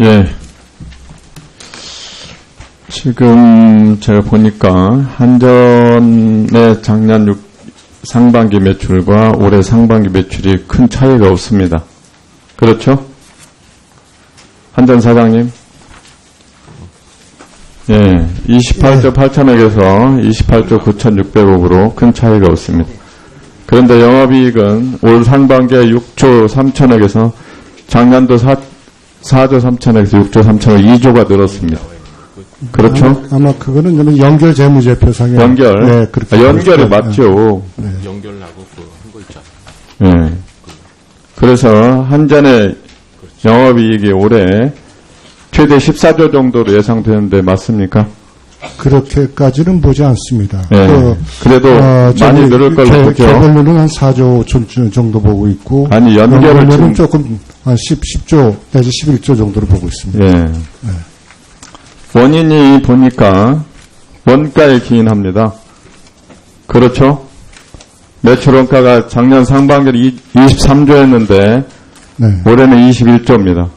예. 지금 제가 보니까 한전의 작년 6 상반기 매출과 올해 상반기 매출이 큰 차이가 없습니다. 그렇죠? 한전 사장님? 예, 28조 8천억에서 28조 9,600억으로 큰 차이가 없습니다. 그런데 영업이익은 올 상반기에 6조 3천억에서 작년도 4, 4조 3천억에서 6조 3천억 2조가 늘었습니다. 그렇죠? 아마, 아마 그거는 저는 연결 재무제표상에 연결. 네, 그렇게 아, 연결이 보고 있어요. 맞죠. 연결하고 그한거 있잖아요. 예. 그래서 한전의 영업이익이 올해 최대 14조 정도로 예상되는데 맞습니까? 네, 그렇게까지는 보지 않습니다. 예. 그, 그래도 어, 많이 저기 늘을 걸로 개- 보죠. 개별로는 한 4조 정- 정도 보고 있고 아니, 연결을 지금- 조금 한 10, 10조 내지 11조 정도로 보고 있습니다. 예. 원인이 보니까 원가에 기인합니다. 그렇죠? 매출 원가가 작년 상반기에 23조였는데 네. 올해는 21조입니다.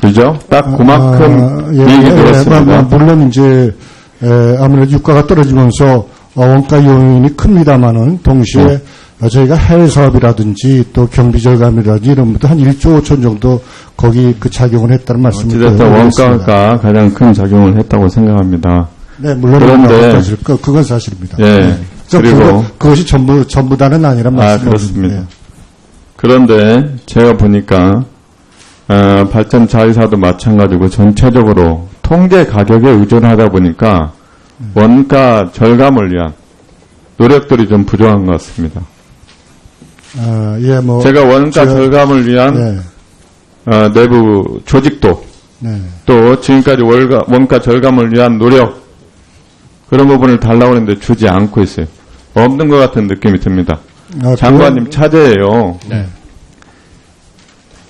그죠? 딱 그만큼 아, 예, 이익이 예, 늘었습니다. 뭐, 뭐, 물론 이제 에, 아무래도 유가가 떨어지면서 어, 원가 요인이 큽니다만은 동시에 네. 어, 저희가 해외 사업이라든지 또 경비 절감이라든지 이런 것도 한 1조 5천 정도 거기 그 작용을 했다는 말씀을 드리겠습니다. 원가가 가장 큰 작용을 했다고 생각합니다. 네, 물론 그런데- 그, 그건 사실입니다. 예, 네. 그리고- 그거, 그것이 전부 전부다는 아니란 아, 말씀을 그렇습니다. 드립니다. 그런데 제가 보니까 어, 발전 자회사도 마찬가지고 전체적으로 통계 가격에 의존하다 보니까 원가 절감을 위한 노력들이 좀 부족한 것 같습니다. 아, 예, 뭐 제가 원가 제가- 절감을 위한 네, 어, 내부 조직도 네. 또 지금까지 월가, 원가 절감을 위한 노력 그런 부분을 달라고 하는데 주지 않고 있어요. 없는 것 같은 느낌이 듭니다. 아, 장관님 차제예요. 네.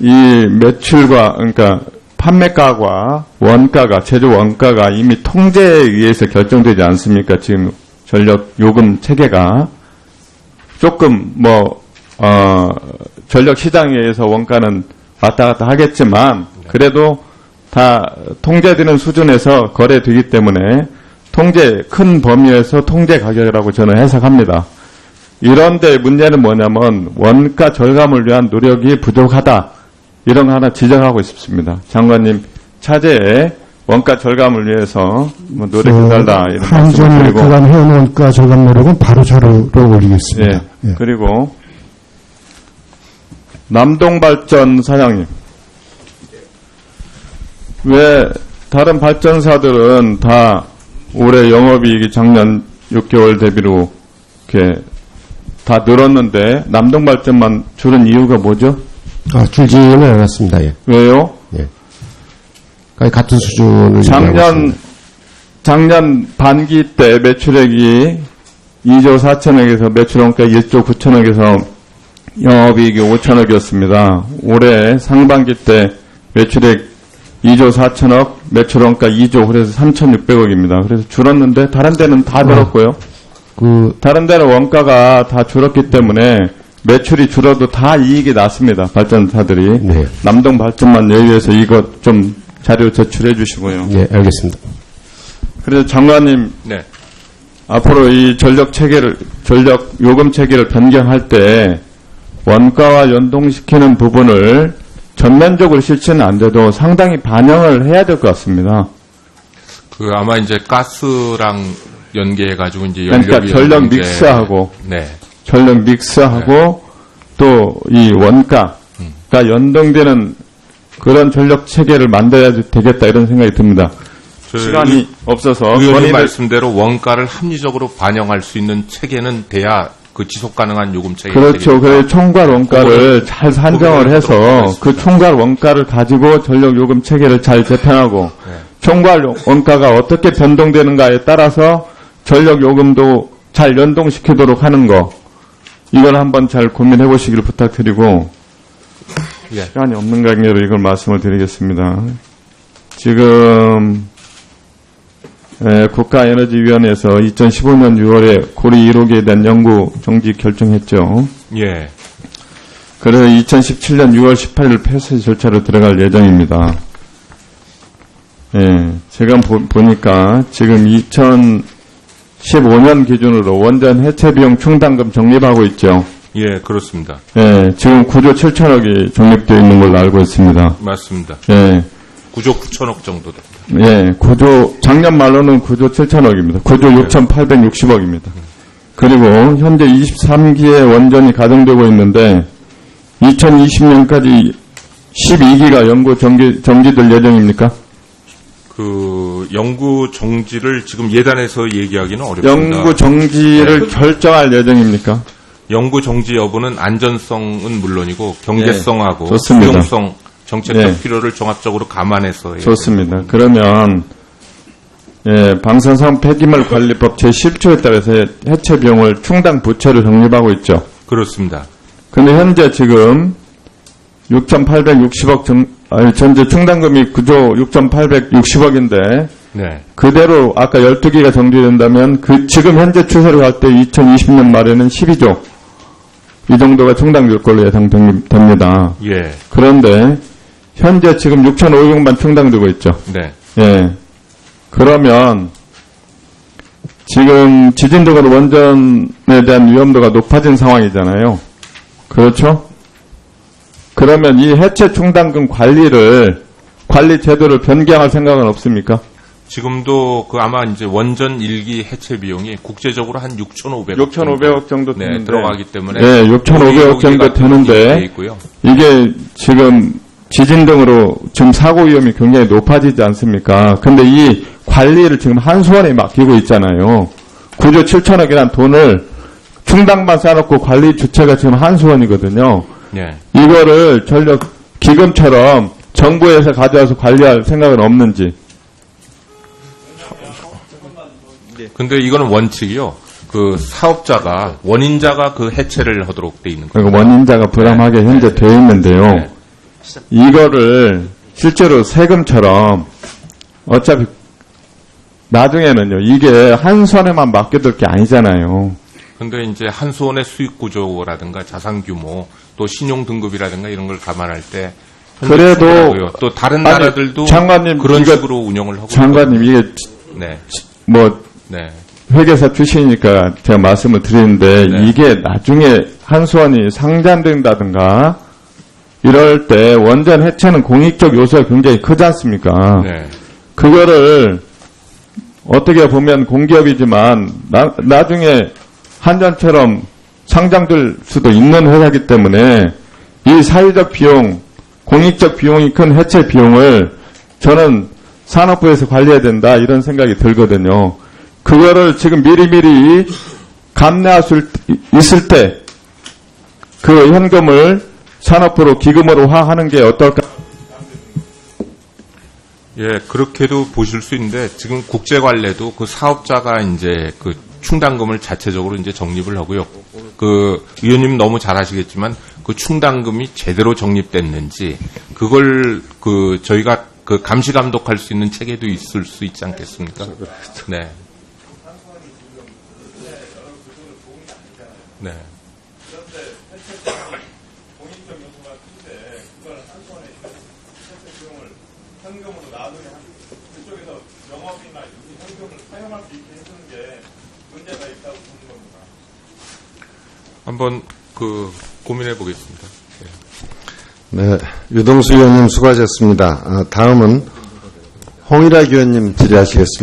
이 매출과 그러니까 판매가와 원가가 제조 원가가 이미 통제에 의해서 결정되지 않습니까? 지금 전력 요금 체계가 조금 뭐 어, 전력 시장에 의해서 원가는 왔다 갔다 하겠지만 그래도 다 통제되는 수준에서 거래되기 때문에 통제 큰 범위에서 통제 가격이라고 저는 해석합니다. 이런데 문제는 뭐냐면 원가 절감을 위한 노력이 부족하다. 이런 거 하나 지적하고 싶습니다. 장관님 차제에 원가 절감을 위해서 뭐 노력해달라 이런 말씀을 한전 드리고 해온 원가 절감 노력은 바로 저로 올리겠습니다. 예. 예. 그리고 남동발전 사장님 왜 다른 발전사들은 다 올해 영업이익이 작년 6개월 대비로 이렇게 다 늘었는데 남동발전만 줄은 이유가 뭐죠? 아, 줄지는 않았습니다. 예. 왜요? 거의 같은 수준을 작년. 작년 반기 때 매출액이 2조 4천억에서 매출 원가 1조 9천억에서 영업이익이 5천억이었습니다. 올해 상반기 때 매출액 2조 4천억, 매출 원가 2조 그래서 3,600억입니다. 그래서 줄었는데 다른 데는 다 늘었고요. 그 다른 데는 원가가 다 줄었기 때문에 매출이 줄어도 다 이익이 났습니다. 발전사들이. 네. 남동 발전만 예외해서 이거 좀 자료 제출해 주시고요. 예, 알겠습니다. 그래서 장관님 네. 앞으로 이 전력 체계를 전력 요금 체계를 변경할 때 원가와 연동시키는 부분을 전면적으로 실천은 안 돼도 상당히 반영을 해야 될 것 같습니다. 그 아마 이제 가스랑 연계해 가지고 이제 그러니까 연료비 전력 문제- 믹스하고 네. 전력 믹스하고 또이 원가가 연동되는 그런 전력 체계를 만들어야 되겠다 이런 생각이 듭니다. 저 시간이 없어서 의원님 말씀대로 원가를 합리적으로 반영할 수 있는 체계는 돼야 그 지속 가능한 요금 체계. 그렇죠. 그래서 총괄 원가를 잘 산정을 해서. 그 총괄 원가를 가지고 전력 요금 체계를 잘 재편하고 네. 총괄 원가가 어떻게 변동되는가에 따라서 전력 요금도 잘 연동시키도록 하는 거 이걸 한번 잘 고민해 보시기를 부탁드리고 예. 시간이 없는 관계로 이걸 말씀을 드리겠습니다. 지금 에, 국가에너지위원회에서 2015년 6월에 고리 1호기에 대한 연구 정지 결정했죠. 예. 그래서 2017년 6월 18일 폐쇄 절차로 들어갈 예정입니다. 예, 제가 보, 니까 지금 2015년 기준으로 원전 해체 비용 충당금 적립하고 있죠. 예, 그렇습니다. 예, 지금 9조 7천억이 적립되어 있는 걸로 알고 있습니다. 맞습니다. 예, 9조 9천억 정도 됩니다. 예, 9조, 작년 말로는 9조 7천억입니다. 9조 6,860억입니다. 그리고 현재 23기의 원전이 가동되고 있는데 2020년까지 12기가 연구 정지, 정지될 예정입니까? 그 연구 정지를 지금 예단해서 얘기하기는 어렵습니다. 연구 정지를 결정할 예정입니까? 연구 정지 여부는 안전성은 물론이고 경제성하고 예, 좋습니다. 수용성, 정책적 예. 필요를 종합적으로 감안해서 해야 좋습니다. 그러면 예, 방사성 폐기물 관리법 제17조에 따라서 해체 비용을 충당 부채로 적립하고 있죠. 그렇습니다. 근데 현재 지금 6,860억 정, 아니, 전체 충당금이 9조 6,860억인데 네. 그대로 아까 12기가 정지된다면 그 지금 현재 추세로 갈 때 2020년 말에는 12조 이 정도가 충당될 걸로 예상됩니다. 예. 그런데 현재 지금 6,500만 충당되고 있죠. 네. 예. 그러면 지금 지진적으로 원전에 대한 위험도가 높아진 상황이잖아요. 그렇죠? 그러면 이 해체 충당금 관리를 관리 제도를 변경할 생각은 없습니까? 지금도 그 아마 이제 원전 일기 해체 비용이 국제적으로 한 6,500억 6,500억 정도 네, 되는데 들어가기 때문에 네, 6,500억 정도 돼 되는데 있고요. 이게 지금 지진 등으로 지금 사고 위험이 굉장히 높아지지 않습니까? 근데 이 관리를 지금 한수원에 맡기고 있잖아요. 9조 7천억이란 돈을 충당만 쌓아놓고 관리 주체가 지금 한수원이거든요. 예. 이거를 전력 기금처럼 정부에서 가져와서 관리할 생각은 없는지. 근데 이거는 원칙이요. 그 사업자가 원인자가 그 해체를 하도록 돼 있는 거예요. 그리고 원인자가 부담하게 현재 돼 있는데요. 네. 이거를 실제로 세금처럼 어차피 나중에는요, 이게 한 손에만 맡겨둘 게 아니잖아요. 근데 이제 한수원의 수익 구조라든가 자산 규모 또 신용 등급이라든가 이런 걸 감안할 때 그래도-. 또 다른 아니, 나라들도 장관님, 그런 이거- 식으로 운영을 하고 장관님, 이게 있거든요. 네. 뭐 네. 회계사 출신이니까 제가 말씀을 드리는데 네. 이게 나중에 한수원이 상장된다든가 이럴 때 원전 해체는 공익적 요소가 굉장히 크지 않습니까? 네. 그거를 어떻게 보면 공기업이지만 나, 나중에 한전처럼 상장될 수도 있는 회사이기 때문에 이 사회적 비용, 공익적 비용이 큰 해체 비용을 저는 산업부에서 관리해야 된다 이런 생각이 들거든요. 그거를 지금 미리미리 감내할 수 있을 때 그 현금을 산업부로 기금으로 화하는 게 어떨까? 예, 그렇게도 보실 수 있는데 지금 국제 관례도 그 사업자가 이제 그 충당금을 자체적으로 이제 적립을 하고요. 그 의원님 너무 잘 아시겠지만 그 충당금이 제대로 적립됐는지 그걸 그 저희가 그 감시 감독할 수 있는 체계도 있을 수 있지 않겠습니까? 네. 네. 한번 그 고민해 보겠습니다. 네, 유동수 의원님 수고하셨습니다. 아, 다음은 홍일학 의원님 질의하시겠습니다.